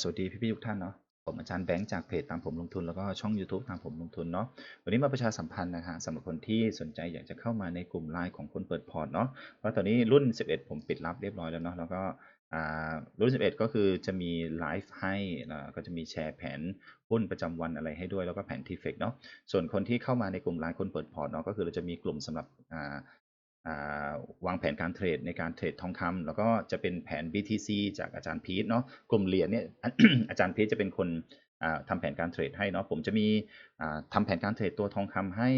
สวัสดีพี่ๆทุกท่านเนาะผมอาจารย์แบงค์จากเพจตามผมลงทุนแล้วก็ช่อง YouTube ตามผมลงทุนเนาะวันนี้มาประชาสัมพันธ์นะฮะสำหรับคนที่สนใจอยากจะเข้ามาในกลุ่มไลน์ของคนเปิดพอร์ตเนาะเพราะตอนนี้รุ่น 11 ผมปิดรับเรียบร้อยแล้วเนาะแล้วก็อ่ารุ่น 11 ก็คือจะมีไลฟ์ให้ก็จะมีแชร์แผนหุ้นประจำวันอะไรให้ด้วยแล้วก็แผนทีเฟกเนาะส่วนคนที่เข้ามาในกลุ่มไลน์คนเปิดพอร์ตเนาะก็คือเราจะมีกลุ่มสำหรับ วางแผนการเทรดในการเทรดทองคำแล้วก็จะเป็นแผน BTC จากอาจารย์พีทเนาะกลุ่มเหรียญเนี่ยอาจารย์พีทจะเป็นคนทำทำแผนการเทรดให้เนาะผมจะมีทำทำแผนการเทรดตัวทองคำให้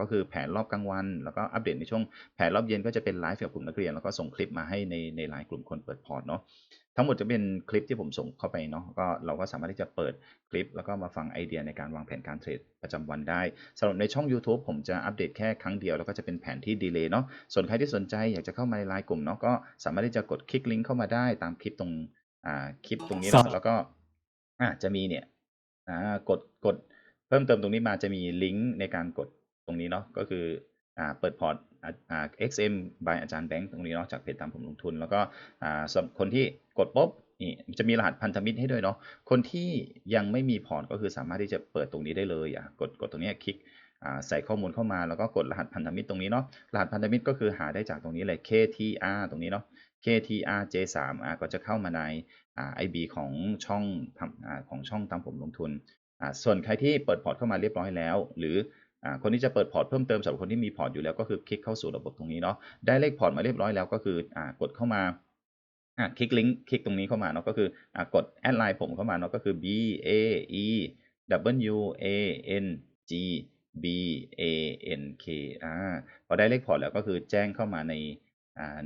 ก็คือแผนรอบกลางวัน แล้วก็อัปเดตในช่วงแผนรอบเย็นก็จะเป็นไลฟ์กับกลุ่มนักเรียนแล้วก็ส่งคลิปมาให้ในในไลน์กลุ่มคนเปิดพอร์ตเนาะ ทั้งหมดจะเป็นคลิปที่ผมส่งเข้าไปเนาะก็เราก็สามารถที่จะเปิดคลิป แล้วก็มาฟังไอเดียในการวางแผนการเทรดประจำวันได้สำหรับในช่อง YouTube ผมจะอัปเดตแค่ครั้งเดียว แล้วก็จะเป็นแผนที่ดีเลย์เนาะส่วนใครที่สนใจอยากจะเข้ามาในไลน์กลุ่มเนาะก็สามารถที่จะกดคลิกลิงก์เข้ามาได้ตามคลิปตรงอ่าคลิปตรงนี้ครัเนาะบแล้วก็อ่าจะมีเนี่ยอ่ากดกดเพิ่มเติมตรงนี้มาจะมีลิงก์ในการกดตรงนี้เนาะก็คืออ่าเปิดพอร์ตอ่าอ่า XM by อาจารย์แบงค์ตรงนี้เนาะจากเพจตามผมลงทุน แล้วก็อ่าสำหรับคนที่กดปุ๊บนี่จะมีรหัสพันธมิตรให้ด้วยเนาะคนที่ยังไม่มีพอร์ตก็คือสามารถที่จะเปิดตรงนี้ได้เลยอะกดกดตรงนี้คลิกอ่าใส่ข้อมูลเข้ามาแล้วก็กดรหัสพันธมิตรตรงนี้เนาะรหัสพันธมิตรก็คือหาได้จากตรงนี้เลย KTR ตรงนี้เนาะ KTR J3 อ่าก็จะเข้ามาในอ่า IB ของช่องทำอ่าของช่องตามผมลงทุนอ่าส่วนใครที่เปิดพอร์ตเข้ามาเรียบร้อยแล้ว หรือ คนที่จะเปิดพอร์ตเพิ่มเติมสำหรับคนที่มีพอร์ตอยู่แล้วก็คือคลิกเข้าสู่ระบบตรงนี้เนาะได้เลขพอร์ตมาเรียบร้อยแล้วก็คืออกดเข้ามาคลิกลิงก์คลิกตรงนี้เข้ามาเนาะก็คืออกดแอดไลน์ผมเข้ามาเนาะก็คือ B A E W A N G B A N K อ่าพอได้เลขพอร์ตแล้วก็คือแจ้งเข้ามาใน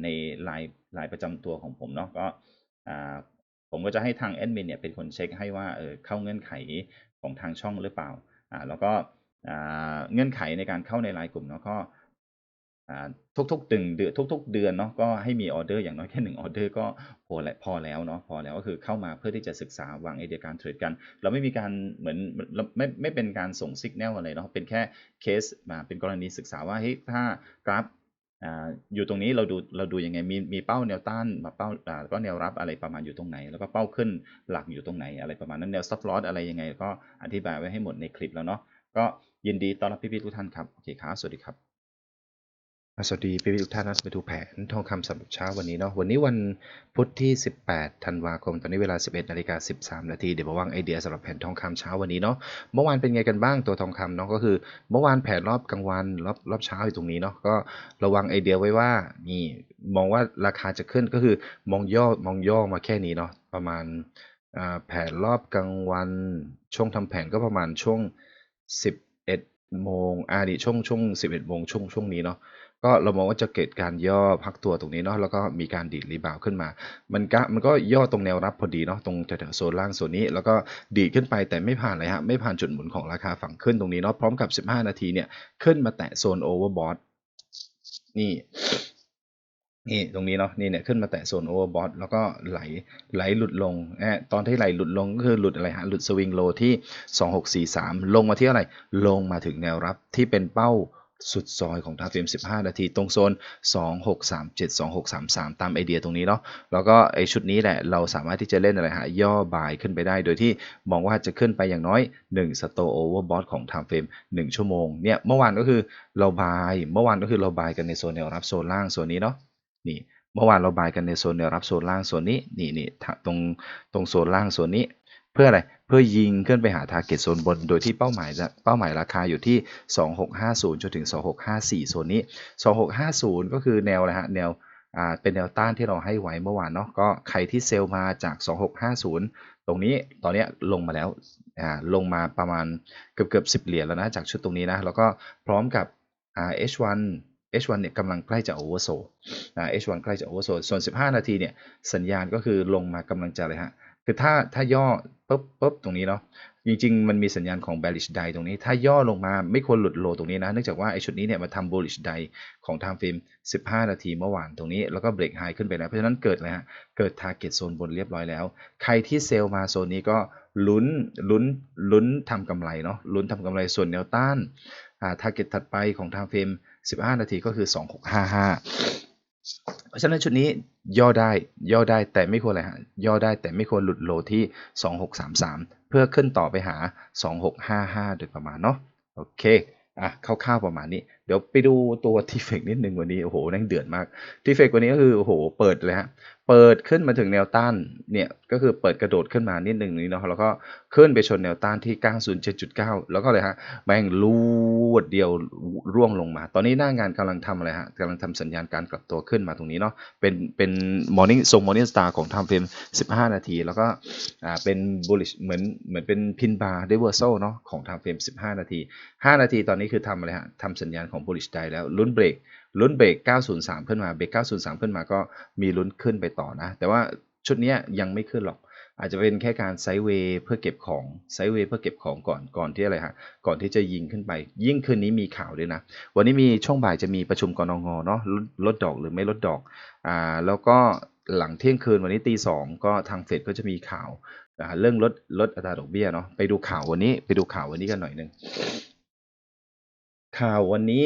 ในไลน์ไลน์ประจำตัวของผมเนาะก็ผมก็จะให้ทางแอดมินเนี่ยเป็นคนเช็คให้ว่าเออเข้าเงื่อนไขของทางช่องหรือเปล่าอ่าแล้วก็ เงื่อนไขในการเข้าในไลน์กลุ่มเนาะก็ทุกๆตึงเดือนทุก ๆ เดือนเนาะก็ให้มีออเดอร์อย่างน้อยแค่หนึ่งออเดอร์ก็พอแล้วพอแล้วเนาะพอแล้วก็คือเข้ามาเพื่อที่จะศึกษาวางไอเดียการเทรดกัน เราไม่มีการเหมือนไม่ไม่เป็นการส่งสัญญาณอะไรเนาะเป็นแค่เคสมาเป็นกรณีศึกษาว่าเฮ้ยถ้ากราฟอยู่ตรงนี้เราดูเราดูยังไงมีมีเป้าแนวต้านมาเป้าก็แนวรับอะไรประมาณอยู่ตรงไหน แล้วก็เป้าขึ้นหลักอยู่ตรงไหนอะไรประมาณนั้นแนว stop loss อะไรยังไง ก็อธิบายไว้ให้หมดในคลิปแล้วเนาะก็ ยินดีต้อนรับพี่ๆทุกท่านครับ โอเคครับ สวัสดีครับ สวัสดีพี่ๆทุกท่านนะมาดูแผนทองคำสำหรับเช้าวันนี้เนาะ วันนี้วันพุธที่ 18 ธันวาคม ตอนนี้เวลา 11นาฬิกา13 นาที เดี๋ยวมาวางไอเดียสำหรับแผนทองคำเช้าวันนี้เนาะ เมื่อวานเป็นไงกันบ้างตัวทองคำเนาะ ก็คือ เมื่อวานแผนรอบกลางวันรอบรอบเช้าอยู่ตรงนี้เนาะ ก็ระวังไอเดียไว้ว่านี่มองว่าราคาจะขึ้นก็คือมองย่อมองย่อมาแค่นี้เนาะ ประมาณแผนรอบกลางวันช่วงทำแผนก็ประมาณช่วง11 โมงอ่าดิช่วงช่วงสิบเอ็ดโมงช่วงช่วงนี้เนาะก็เรามองว่าจะเกิดการย่อพักตัวตรงนี้เนาะแล้วก็มีการดีดรีบาวขึ้นมา มันก็มันก็ย่อตรงแนวรับพอดีเนาะตรงแถวโซนล่างโซนนี้ แล้วก็ดีดขึ้นไปแต่ไม่ผ่านเลยฮะไม่ผ่านจุดหมุนของราคาฝั่งขึ้นตรงนี้เนาะพร้อมกับ 15 นาทีเนี่ยขึ้นมาแตะโซนโอเวอร์บอทนี่ นี่ตรงนี้เนาะนี่เนี่ยขึ้นมาแตะโซนโอเวอร์บอทแล้วก็ไหลไหลหลุดลงแอะตอนที่ไหลหลุดลงก็คือหลุดอะไรฮะหลุดสวิงโลที่ 2643 ลงมาที่อะไร ลงมาถึงแนวรับที่เป็นเป้าสุดซอยของทาเฟรม15 นาที ตรงโซน 2637 2633 ตามไอเดียตรงนี้เนาะแล้วก็ไอชุดนี้แหละเราสามารถที่จะเล่นอะไรฮะย่อบายขึ้นไปได้ โดยที่มองว่าจะขึ้นไปอย่างน้อย1 Store Over Bot ของ Time Frame 1ชั่วโมงเนี่ยเมื่อวานก็คือเราบาย เมื่อวานก็คือเราบายกันในโซนแนวรับโซนล่างโซนนี้เนาะ นี่เมื่อวานเราบายกันในโซนแนวรับโซนล่างโซนนี้นี่นี่ตรงตรงโซนล่างโซนนี้ เพื่ออะไรเพื่อยิงขึ้นไปหาทาร์เก็ตโซนบน โดยที่เป้าหมายจะเป้าหมายราคาอยู่ที่ 2650จนถึง 2654 โซนนี้ 2650 ก็คือแนวอะไรฮะแนวอ่าเป็นแนวต้านที่เราให้ไว้เมื่อวานเนาะก็ใครที่เซลล์มาจาก 2650 ตรงนี้ตอนนี้ลงมาแล้วอ่าลงมาประมาณเกือบเกือบ10 เหรียญแล้วนะจากชุดตรงนี้นะแล้วก็พร้อมกับอ่า H1 H1 เนี่ยกำลังใกล้จะโอเวอร์โซนะ H1 ใกล้จะโอเวอร์โซส่วน 15 นาทีเนี่ยสัญญาณก็คือลงมากำลังจะเลยฮะคือถ้าถ้าย่อปุ๊บปุ๊บตรงนี้เนาะจริงๆ มันมีสัญญาณของ bearish day ตรงนี้ ถ้าย่อลงมาไม่ควรหลุดโลตรงนี้นะ เนื่องจากว่าไอชุดนี้เนี่ยมาทำ bullish day ของ time frame 15 นาทีเมื่อวานตรงนี้ แล้วก็ break high ขึ้นไปแล้ว เพราะฉะนั้นเกิดอะไรฮะ เกิด target zone บนเรียบร้อยแล้ว ใครที่เซลล์มาโซนนี้ก็ลุ้นลุ้นลุ้นทำกำไรเนาะลุ้นทำกำไรส่วนแนวต้านอ่า target ถัดไปของ time frame 15 นาทีก็คือ 2655 เพราะฉะนั้นชุดนี้ย่อได้ย่อได้แต่ไม่ควรอะไรฮะย่อได้แต่ไม่ควรหลุดโลที่ 2633 เพื่อขึ้นต่อไปหา 2655 โดยประมาณเนาะโอเคอะคร่าวๆประมาณนี้ เดี๋ยวไปดูตัวทีเฟกนิดนึงวันนี้ โอ้โหนั่งเดือดมากทีเฟกวันนี้ก็คือ โอ้โห เปิดเลยฮะ เปิดขึ้นมาถึงแนวต้านเนี่ยก็คือเปิดกระโดดขึ้นมานิดหนึ่งนี้เนาะแล้วก็ขึ้นไปชนแนวต้านที่ 907.9 แล้วก็เลยฮะแม่งลูดเดียวร่วงลงมา ตอนนี้หน้างานกำลังทำอะไรฮะกำลังทำสัญญาณการกลับตัวขึ้นมาตรงนี้เนาะเป็นเป็น morning ทรง morning star ของ time frame 15 นาที แล้วก็อ่าเป็น bullish เหมือนเหมือนเป็น pin bar reversal เนาะของ time frame 15 นาที 5 นาทีตอนนี้คือทำอะไรฮะทำสัญญาณของ bullish ได้แล้วลุ้นเบรก ลุ้นเบรก 903 ขึ้นมา เบรก 903 ขึ้นมาก็มีลุ้นขึ้นไปต่อนะ แต่ว่าชุดนี้ยังไม่ขึ้นหรอก อาจจะเป็นแค่การไซด์เวย์เพื่อเก็บของ ไซด์เวย์เพื่อเก็บของก่อน ก่อนที่อะไรฮะ ก่อนที่จะยิงขึ้นไป ยิ่งคืนนี้มีข่าวด้วยนะ วันนี้มีช่วงบ่ายจะมีประชุมกรงงเนาะ ลดดอกหรือไม่ลดดอก อ่า แล้วก็หลังเที่ยงคืนวันนี้ตีสองก็ทางเฟดก็จะมีข่าวเรื่องลดลดอัตราดอกเบี้ยเนาะ ไปดูข่าววันนี้ ไปดูข่าววันนี้กันหน่อยหนึ่งข่าววันนี้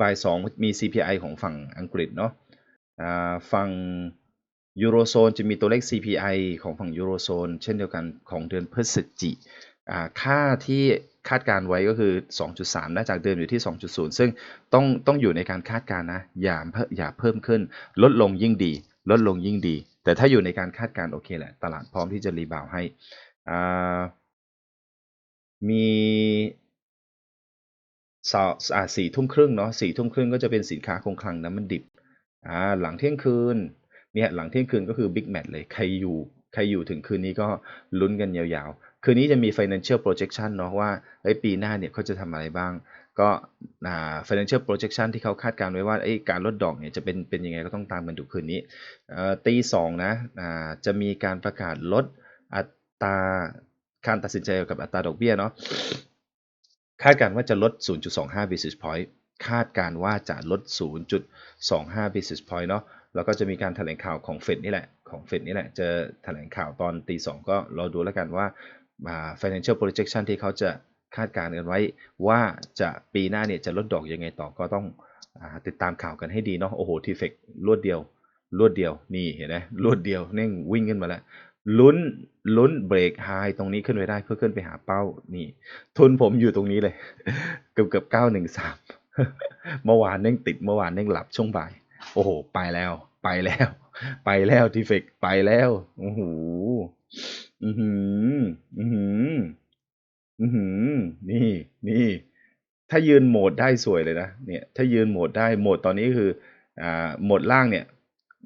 บ่ายสองมี CPI ของฝั่งอังกฤษเนาะฝั่งยูโรโซนจะมีตัวเลข CPI ของฝั่งยูโรโซนเช่นเดียวกันของเดือนพฤศจิค่าที่คาดการไว้ก็คือ 2.3นะจากเดิมอยู่ที่ 2.0 ซึ่งต้องต้องอยู่ในการคาดการนะอย่าอย่าเพิ่มขึ้น ลดลงยิ่งดี ลดลงยิ่งดี แต่ถ้าอยู่ในการคาดการโอเคแหละ ตลาดพร้อมที่จะรีบาวให้ มี สาสี่ทุ่มครึ่งเนาะสี่ทุ่มครึ่งก็จะเป็นสินค้าคงคลังน้ำมันดิบอ่าหลังเที่ยงคืนเนี่ยหลังเที่ยงคืนก็คือบิ๊กแมทเลยใครอยู่ใครอยู่ถึงคืนนี้ก็ลุ้นกันยาวๆ คืนนี้จะมี financial projection เนาะว่าไอ้ปีหน้าเนี่ยเขาจะทำอะไรบ้าง ก็อ่า financial projection ที่เขาคาดการไว้ว่าไอ้การลดดอกเนี่ยจะเป็นเป็นยังไงก็ต้องตามกันดูคืนนี้เอ่อตีสองนะอ่าจะมีการประกาศลดอัตราการตัดสินใจเกี่ยวกับอัตราดอกเบี้ยเนาะ คาดการว่าจะลด 0.25 basis point คาดการว่าจะลด 0.25 basis point เนาะแล้วก็จะมีการแถลงข่าวของเฟดนี่แหละของเฟดนี่แหละจะแถลงข่าวตอนตีสองก็รอดูแล้วกันว่า financial projection ที่เขาจะคาดการณ์กันไว้ ว่าจะปีหน้าเนี่ยจะลดดอกยังไงต่อก็ต้องอติดตามข่าวกันให้ดีเนาะโอ้โหทีเฟกรวดเดียวรวดเดียวนี่เห็นไหมรวดเดียวเน่งวิ่งขึ้นมาแล้ว ลุ้นลุ้นเบรกไฮตรงนี้ขึ้นไปได้เพื่อขึ้นไปหาเป้านี่ ทุนผมอยู่ตรงนี้เลย เกือบเกือบเก้าหนึ่งสามเมื่อวานเน่งติดเมื่อวานเน่งหลับช่วงบ่าย โอ้โห ไปแล้ว ไปแล้ว ไปแล้วทีเฟกไปแล้วโอ้โหอือหือ อือหือ อือหือ นี่นี่ถ้ายืนโหมดได้สวยเลยนะเนี่ย ถ้ายืนโหมดได้โหมดตอนนี้คือ อ่าโหมดล่างเนี่ย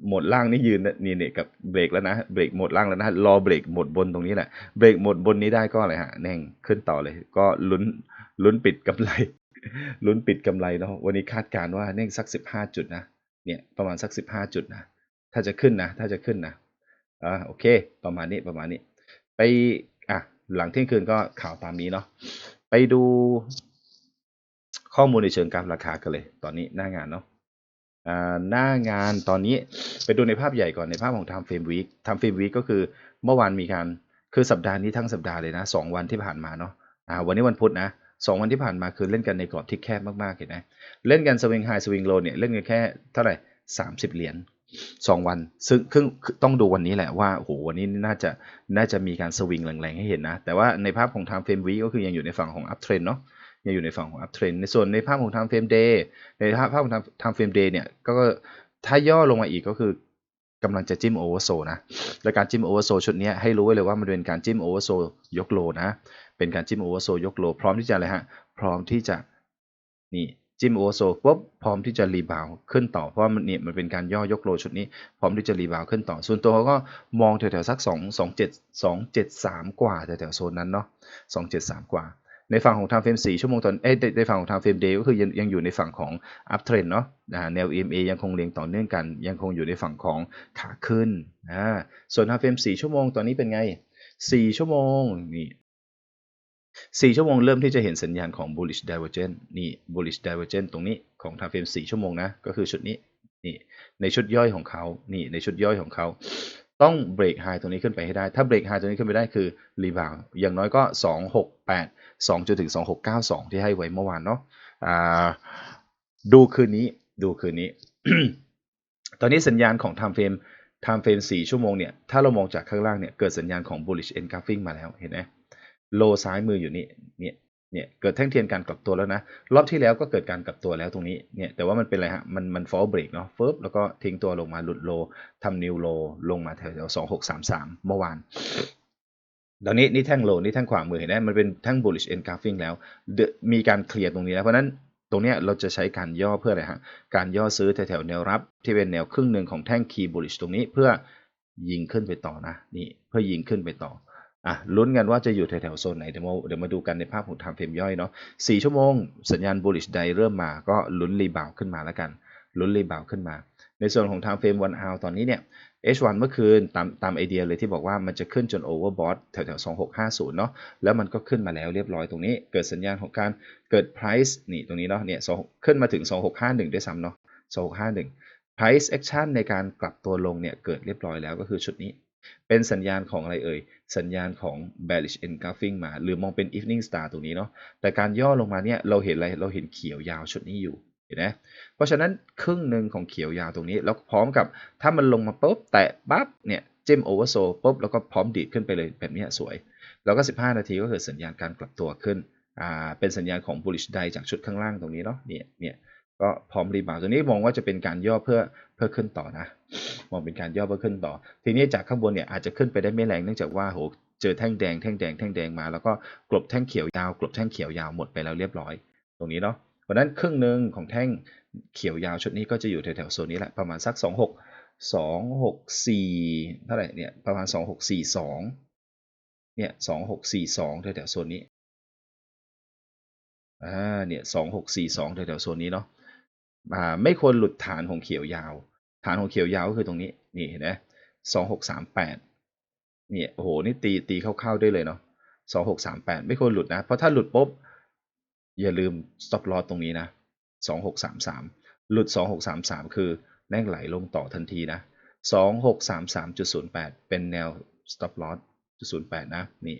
หมดล่างนี่ยืนนี่เนี่ยกับเบรกแล้วนะเบรกหมดล่างแล้วนะรอเบรกหมดบนตรงนี้แหละเบรกหมดบนนี้ได้ก็อะไรฮะแน่งขึ้นต่อเลย ก็ลุ้นลุ้นปิดกำไรลุ้นปิดกำไรเนาะวันนี้คาดการว่าแน่งสักสิบห้าจุดนะเนี่ยประมาณสักสิบห้าจุดนะถ้าจะขึ้นนะ ถ้าจะขึ้นนะอ่าโอเค ประมาณนี้ประมาณนี้ ไปอะหลังเที่ยงคืนก็ข่าวตามนี้เนาะไปดูข้อมูลในเชิงการราคากันเลย ตอนนี้หน้างานเนาะ หน้างานตอนนี้ไปดูในภาพใหญ่ก่อนในภาพของ Time Frame Week Time Frame Week ก็คือเมื่อวานมีการคือสัปดาห์นี้ทั้งสัปดาห์เลยนะสองวันที่ผ่านมาเนาะวันนี้วันพุธนะสองวันที่ผ่านมาคือเล่นกันในกรอบที่แคบมากๆเห็นไหมเล่นกันสวิงไฮสวิงโลเนี่ยเล่นกันแค่เท่าไหร่สามสิบเหรียญสองวัน ซึ่งครึ่งต้องดูวันนี้แหละว่าโอ้โหวันนี้น่าจะน่าจะมีการสวิงแรงๆให้เห็นนะ แต่ว่าในภาพของ Time Frame Week ก็คือยังอยู่ในฝั่งของ Up Trend เนาะ ยังอยู่ในฝั่งของ up trend ในส่วนในภาพของ time frame day ในภาพของ time frame day เนี่ยก็ถ้าย่อลงมาอีกก็คือกำลังจะจิ้มโอเวอร์โซนะ และการจิ้มโอเวอร์โซชุดนี้ให้รู้ไว้เลยว่ามันเป็นการจิ้มโอเวอร์โซยกโลนะ เป็นการจิ้มโอเวอร์โซยกโล พร้อมที่จะอะไรฮะ พร้อมที่จะนี่จิ้มโอเวอร์โซปุ๊บพร้อมที่จะรีบาวขึ้นต่อ เพราะมันเนี่ยมันเป็นการย่อยกโลชุดนี้ พร้อมที่จะรีบาวขึ้นต่อ ส่วนตัวเขาก็มองแถวๆสัก 2 2 7 2 7 3 กว่าแถวๆโซนนั้นเนาะ2 7 3 กว่า ในฝั่งของ time frame 4 ชั่วโมงตอนเอ้ในฝั่งของ time frame day ก็คือยังยังอยู่ในฝั่งของ up trend เนาะแนว EMA ยังคงเรียงต่อเนื่องกัน ยังคงอยู่ในฝั่งของขาขึ้นนะส่วน time frame 4 ชั่วโมงตอนนี้เป็นไง 4 ชั่วโมงนี่4ชั่วโมงเริ่มที่จะเห็นสัญญาณของ bullish divergence นี่ bullish divergence ตรงนี้ของ time frame 4 ชั่วโมงนะ ก็คือชุดนี้นี่ในชุดย่อยของเขานี่ในชุดย่อยของเขา ต้องเบรกไฮตรงนี้ขึ้นไปให้ได้ ถ้าเบรกไฮตรงนี้ขึ้นไปได้คือรีบาวอย่างน้อยก็ 2 6 8 2จนถึง 2692 ที่ให้ไว้เมื่อวานเนาะดูคืนนี้ดูคืนนี้ ตอนนี้สัญญาณของ time frame time frame 4ชั่วโมงเนี่ย ถ้าเรามองจากข้างล่างเนี่ย เกิดสัญญาณของ bullish engulfing มาแล้วเห็นไหมโลซ้ายมืออยู่นี่เนี่ย เนี่ยเกิดแท่งเทียนการกลับตัวแล้วนะ รอบที่แล้วก็เกิดการกลับตัวแล้วตรงนี้เนี่ยแต่ว่ามันเป็นอะไรฮะ มันมัน fall break เนาะฟึบแล้วก็ทิ้งตัวลงมาหลุดโลทำ new low ลงมาแถวๆ2633เมื่อวานตอนนี้นี่แท่งโลนี่แท่งขวามือเห็นไหมมันเป็นแท่ง bullish engulfing แล้วมีการเคลียร์ตรงนี้แล้วเพราะนั้นตรงนี้เราจะใช้การย่อเพื่ออะไรฮะการย่อซื้อแถวๆแนวรับที่เป็นแนวครึ่งหนึ่งของแท่ง key bullish ตรงนี้เพื่อยิงขึ้นไปต่อนะนี่เพื่อยิงขึ้นไปต่อ อะลุ้นกันว่าจะอยู่แถวๆโซนไหนเดี๋ยวมาเดี๋ยวมาดูกันในภาพของ time frame ย่อยเนาะสี่ชั่วโมง สัญญาณ bullish ใดเริ่มมาก็ลุ้นรีบาวขึ้นมาแล้วกันลุ้นรีบาวขึ้นมา ในส่วนของ time frame one hour ตอนนี้เนี่ย H1 เมื่อคืนตามตามไอเดียเลยที่บอกว่ามันจะขึ้นจน overbought แถวๆ2650 เนาะแล้วมันก็ขึ้นมาแล้วเรียบร้อยตรงนี้ เกิดสัญญาณของการเกิด price นี่ตรงนี้เนาะเนี่ยขึ้นมาถึง 2651 ด้วยซ้ำเนาะ2651 price action ในการกลับตัวลงเนี่ยเกิดเรียบร้อยแล้วก็คือชุดนี้ เป็นสัญญาณของอะไรเอ่ย สัญญาณของ bearish engulfing มา หรือมองเป็น evening star ตรงนี้เนาะ แต่การย่อลงมาเนี่ยเราเห็นอะไร เราเห็นเขียวยาวชุดนี้อยู่ เห็นไหมเพราะฉะนั้นครึ่งหนึ่งของเขียวยาวตรงนี้ แล้วพร้อมกับถ้ามันลงมาปุ๊บ แตะปั๊บ เนี่ยจิ้มโอเวอร์โซปุ๊บ แล้วก็พร้อมดีดขึ้นไปเลยแบบนี้สวย แล้วก็ 15 นาทีก็เกิดสัญญาณการกลับตัวขึ้น อ่า เป็นสัญญาณของ bullish ไดจากชุดข้างล่างตรงนี้เนาะ เนี่ย เนี่ย ก็พร้อมรีบาวตัวนี้มองว่าจะเป็นการย่อเพื่อเพื่อขึ้นต่อนะ มองเป็นการย่อเพื่อขึ้นต่อ ทีนี้จากข้างบนเนี่ยอาจจะขึ้นไปได้ไม่แรงเนื่องจากว่าโหเจอแท่งแดงแท่งแดงแท่งแดงมาแล้วก็กลบแท่งเขียวยาว กลบแท่งเขียวยาวหมดไปแล้วเรียบร้อย ตรงนี้เนาะเพราะนั้นครึ่งหนึ่งของแท่งเขียวยาวชุดนี้ก็จะอยู่แถวๆโซนนี้แหละประมาณสัก 26 264เท่าไหร่เนี่ยประมาณ 2642เนี่ย2642แถวๆโซนนี้อ่าเนี่ย2642แถวๆโซนนี้เนาะ ไม่ควรหลุดฐานของเขียวยาว ฐานของเขียวยาวก็คือตรงนี้นี่เห็นไหม2638เนี่ยโอ้โหนี่ตีตีคร่าๆได้เลยเนาะ2638ไม่ควรหลุดนะ เพราะถ้าหลุดปุ๊บอย่าลืม stop loss ตรงนี้นะ2633หลุด2633คือแม่งไหลลงต่อทันทีนะ2633.08เป็นแนว stop loss จุด08นย์แปดนะนี่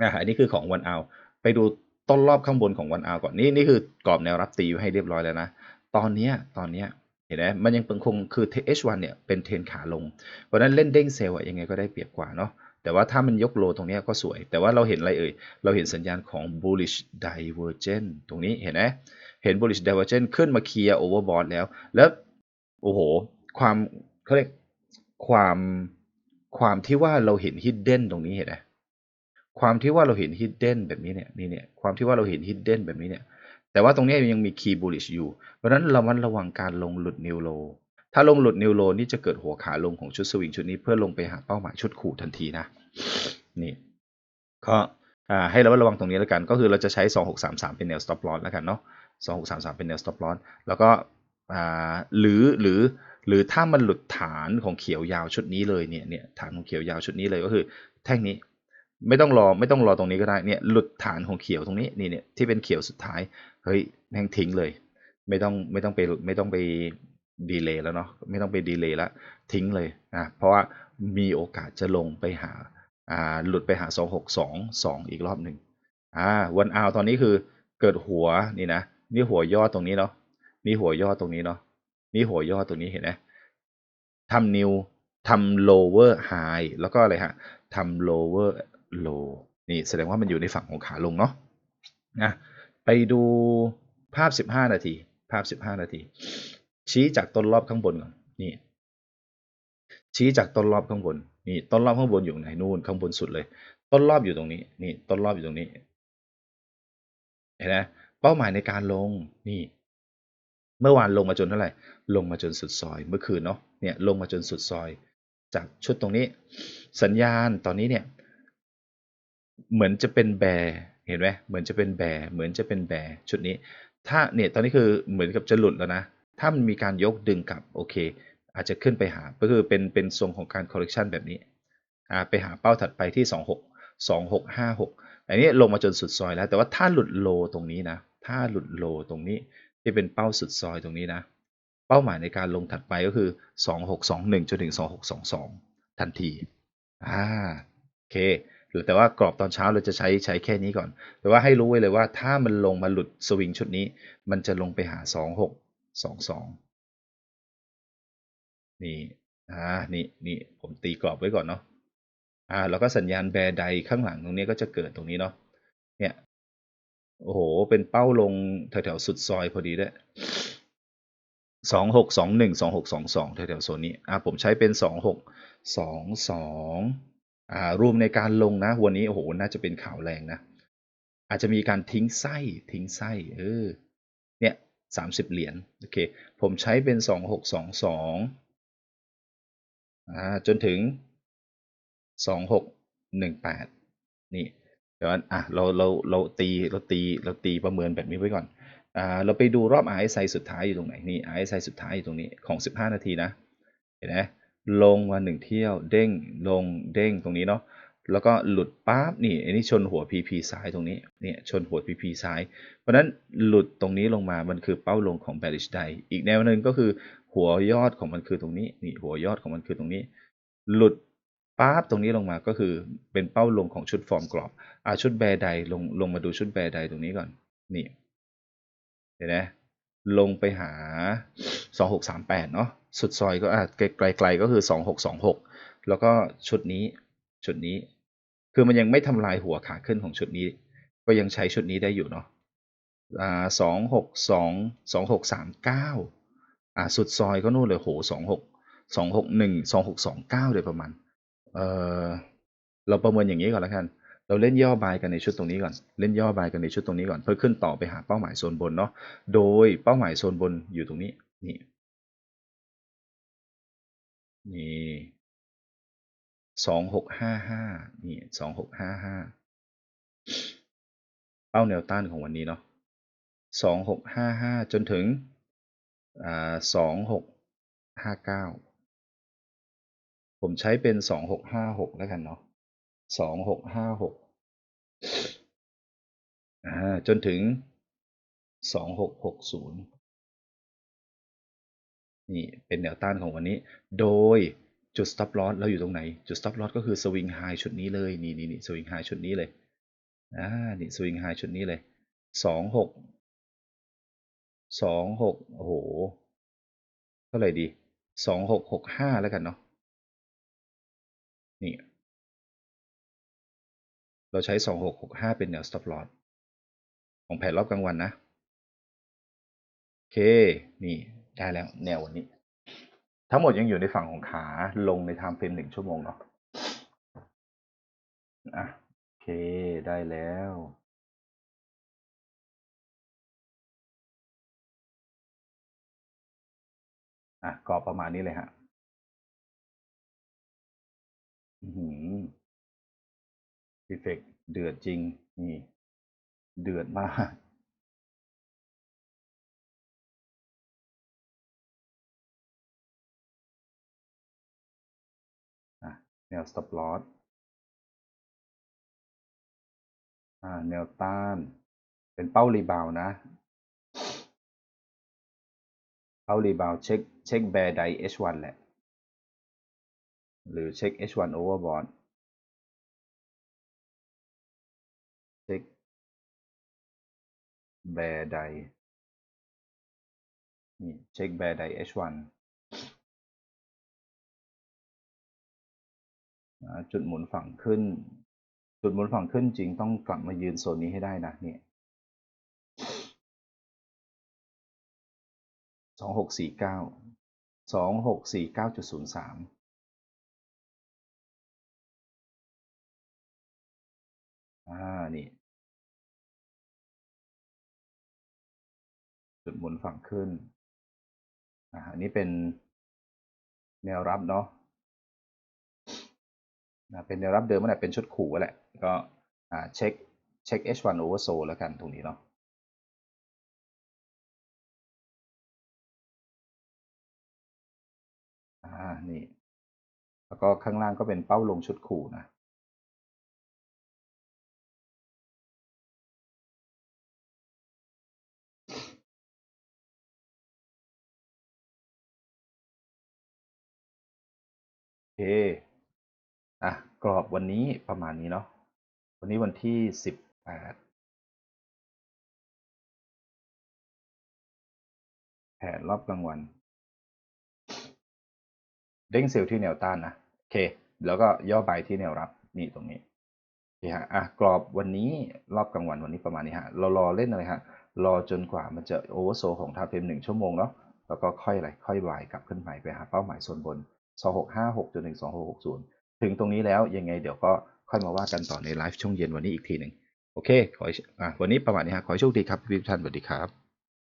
อะอันนี้คือของวันเอาไปดู ต้นรอบข้างบนของวันอาก่อนนี่นี่คือกรอบแนวรับตีไว้ให้เรียบร้อยแล้วนะ ตอนนี้ตอนนี้เห็นไหมมันยังเป็นคงคือ H1 เนี่ยเป็นเทรนขาลง เพราะนั้นเล่นเด้งเซลล์ยังไงก็ได้เปรียบกว่าเนาะแต่ว่าถ้ามันยกโลตรงนี้ก็สวย แต่ว่าเราเห็นอะไรเอ่ย เราเห็นสัญญาณของ bullish divergence ตรงนี้เห็นไหมเห็น bullish divergence ขึ้นมาเคลียร์ overbought แล้ว แล้วโอ้โห ความเขาเรียกความความที่ว่าเราเห็น hidden ตรงนี้เห็นไหม ความที่ว่าเราเห็น hidden แบบนี้เนี่ยนี่เนี่ยความที่ว่าเราเห็น hidden แบบนี้เนี่ย แต่ว่าตรงนี้ยังมี key bullish อยู่ เพราะฉะนั้นเรามันระวังการลงหลุด new low ถ้าลงหลุด new low นี่จะเกิดหัวขาลงของชุดสวิงชุดนี้เพื่อลงไปหาเป้าหมายชุดขู่ทันทีนะนี่ก็ให้เราระวังตรงนี้แล้วกัน ก็คือเราจะใช้ 2633 เป็นแนว stop loss แล้วกันเนาะ2633 เป็นแนว stop loss แล้วก็หรือหรือหรือถ้ามันหลุดฐานของเขียวยาวชุดนี้เลยเนี่ยเนี่ยฐานของเขียวยาวชุดนี้เลยก็คือแท่งนี้ ไม่ต้องรอไม่ต้องรอตรงนี้ก็ได้เนี่ยหลุดฐานของเขียวตรงนี้นี่เนี่ยที่เป็นเขียวสุดท้ายเฮ้ยแม่งทิ้งเลย ไม่ต้องไม่ต้องไปไม่ต้องไปดีเลย์แล้วเนาะไม่ต้องไปดีเลย์ล้วทิ้งเลยนะเพราะว่ามีโอกาสจะลงไปหาอ่าหลุดไปหา 2622 อีกรอบหนึ่งอ่าวันอาวตอนนี้คือเกิดหัวนี่นะนี่หัวยอดตรงนี้เนาะนี่หัวยอดตรงนี้เนาะนี่หัวยอดตรงนี้เห็นไหมทำนิวทำ lower high แล้วก็อะไรฮะทำ lower low นี่แสดงว่ามันอยู่ในฝั่งของขาลงเนาะนะไปดูภาพ 15 นาที ภาพ 15 นาที ชี้จากต้นรอบข้างบนก่อนนี่ชี้จากต้นรอบข้างบนนี่ต้นรอบข้างบนอยู่ไหนนู่นข้างบนสุดเลย ต้นรอบอยู่ตรงนี้นี่ต้นรอบอยู่ตรงนี้เห็นไหมเป้าหมายในการลงนี่ เมื่อวานลงมาจนเท่าไหร่ ลงมาจนสุดซอย เมื่อคืนเนาะเนี่ยลงมาจนสุดซอย จากชุดตรงนี้ สัญญาณตอนนี้เนี่ย เหมือนจะเป็นแบร์เห็นไหมเหมือนจะเป็นแบร์เหมือนจะเป็นแบร์ชุดนี้ ถ้าเนี่ยตอนนี้คือเหมือนกับจะหลุดแล้วนะ ถ้ามันมีการยกดึงกลับโอเค อาจจะขึ้นไปหาก็คือเป็นเป็นทรงของการ correction แบบนี้อ่าไปหาเป้าถัดไปที่ 26 2656อันนี้ลงมาจนสุดซอยแล้ว แต่ว่าถ้าหลุดโลตรงนี้นะ ถ้าหลุดโลตรงนี้ที่เป็นเป้าสุดซอยตรงนี้นะ เป้าหมายในการลงถัดไปก็คือ 2621จนถึง2622 ทันทีอ่าโอเค หรือแต่ว่ากรอบตอนเช้าเราจะใช้ใช้แค่นี้ก่อน แต่ว่าให้รู้ไว้เลยว่าถ้ามันลงมาหลุดสวิงชุดนี้ มันจะลงไปหา 2622 นี่อ่านี่นี่ผมตีกรอบไว้ก่อนเนาะอ่าแล้วก็สัญญาณแบร์ไดข้างหลังตรงนี้ก็จะเกิดตรงนี้เนาะเนี่ยโอ้โห เป็นเป้าลงแถวๆสุดซอยพอดีด้วยสองหกสองหนึ่งสองหกสองสองแถวๆโซนนี้อ่าผมใช้เป็นสองหกสองสอง รวมในการลงนะ วันนี้โอ้โหน่าจะเป็นข่าวแรงนะ อาจจะมีการทิ้งไส้ทิ้งไส้เออเนี่ยสามสิบเหรียญโอเคผมใช้เป็นสองหกสองสองอ่าจนถึงสองหกหนึ่งแปดนี่เดี๋ยวอะเราเราเราตีเราตีเราตีประเมินแบบนี้ไว้ก่อนอ่าเราไปดูรอบ RSI สุดท้ายอยู่ตรงไหนนี่ RSI สุดท้ายอยู่ตรงนี้ของ15นาทีนะเห็นไหม ลงมาหนึ่งเที่ยว เด้งลงเด้งตรงนี้เนาะแล้วก็หลุดปั๊บนี่อันนี้ชนหัว PP ซ้ายตรงนี้เนี่ยชนหัว PP ซ้าย เพราะฉะนั้นหลุดตรงนี้ลงมามันคือเป้าลงของ bearish day อีกแนวหนึ่งก็คือหัวยอดของมันคือตรงนี้นี่หัวยอดของมันคือตรงนี้ หลุดปั๊บตรงนี้ลงมาก็คือเป็นเป้าลงของชุดฟอร์มกรอบอ่าชุดแบร์ไดลงลงมาดูชุดแบร์ไดตรงนี้ก่อนนี่เห็นไหมลงไปหา 2638 เนาะ สุดซอยก็อะไกลๆก็คือ 2626 แล้วก็ชุดนี้ชุดนี้ คือมันยังไม่ทำลายหัวขาขึ้นของชุดนี้ ก็ยังใช้ชุดนี้ได้อยู่เนาะสอ่า262 2639อ่าสุดซอยก็นู่นเลยโห26 261 2629เลยประมาณเออเราประเมินอย่างนี้ก่อนแล้วกัน เราเล่นย่อบายกันในชุดตรงนี้ก่อน เล่นย่อบายกันในชุดตรงนี้ก่อน เพื่อขึ้นต่อไปหาเป้าหมายโซนบนเนาะ โดยเป้าหมายโซนบนอยู่ตรงนี้ นี่ นี่สองหกห้าห้านี่สองหกห้าห้าเป้าแนวต้านของวันนี้เนาะสองหกห้าห้าจนถึงอ่าสองหกห้าเก้าผมใช้เป็นสองหกห้าหกแล้วกันเนาะสองหกห้าหกอ่าจนถึงสองหกหกศูนย์ นี่เป็นแนวต้านของวันนี้ โดยจุด stop loss เราอยู่ตรงไหน จุด stop loss ก็คือ swing high ชุดนี้เลย นี่นี่นี่ swing high ชุดนี้เลย อ่า นี่ swing high ชุดนี้เลย สองหก สองหก โอ้โห เท่าไหร่ดี สองหกหกห้าแล้วกันเนาะ นี่ เราใช้สองหกหกห้าเป็นแนว stop loss ของแผนรอบกลางวันนะ โอเค นี่ ได้แล้ว แนววันนี้ ทั้งหมดยังอยู่ในฝั่งของขาลงใน time frame หนึ่งชั่วโมงเนาะอะโอเคได้แล้วอะกรอบประมาณนี้เลยฮะอือหือเอฟเฟกเดือดจริง นี่ เดือดมาก แนว stop loss อ่าแนวต้าน เป็นเป้ารีบาวนะ เป้ารีบาวเช็คเช็คแบร์ได H1 แหละ หรือเช็ค H1 overbought เช็คแบร์ไดนี่เช็คแบร์ได H1 จุดหมุนฝั่งขึ้น จุดหมุนฝั่งขึ้นจริงต้องกลับมายืนโซนนี้ให้ได้นะเนี่ยสองหกสี่เก้าสองหกสี่เก้าจุดศูนย์สามอ่านี่จุดหมุนฝั่งขึ้นอ่าอันนี้เป็นแนวรับเนาะ นะเป็นแนวรับเดิมนั่นแหละเป็นชุดขู่แหละ ก็เช็คเช็ค H1 oversold แล้วกันตรงนี้เนาะอ่านี่ แล้วก็ข้างล่างก็เป็นเป้าลงชุดขู่นะโอเค อะกรอบวันนี้ประมาณนี้เนาะวันนี้วันที่สิบแปดแผนรอบกลางวัน เด้งเซลล์ที่แนวต้านนะโอเค แล้วก็ย่อไปที่แนวรับนี่ตรงนี้โอเคฮะอะกรอบวันนี้รอบกลางวันวันนี้ประมาณนี้ฮะเรารอเล่นอะไรฮะรอจนกว่ามันจะโอเวอร์โซของทาเฟมหนึ่งชั่วโมงเนาะแล้วก็ค่อยอะไรค่อยวายกลับขึ้นไปไปหาเป้าหมายโซนบน 2656จน ถึงตรงนี้แล้วยังไงเดี๋ยวก็ค่อยมาว่ากันต่อในไลฟ์ช่วงเย็นวันนี้อีกทีหนึ่งโอเคขอวันนี้ประมาณนี้ฮะขอโชคดีครับพี่ทุกท่านสวัสดีครับ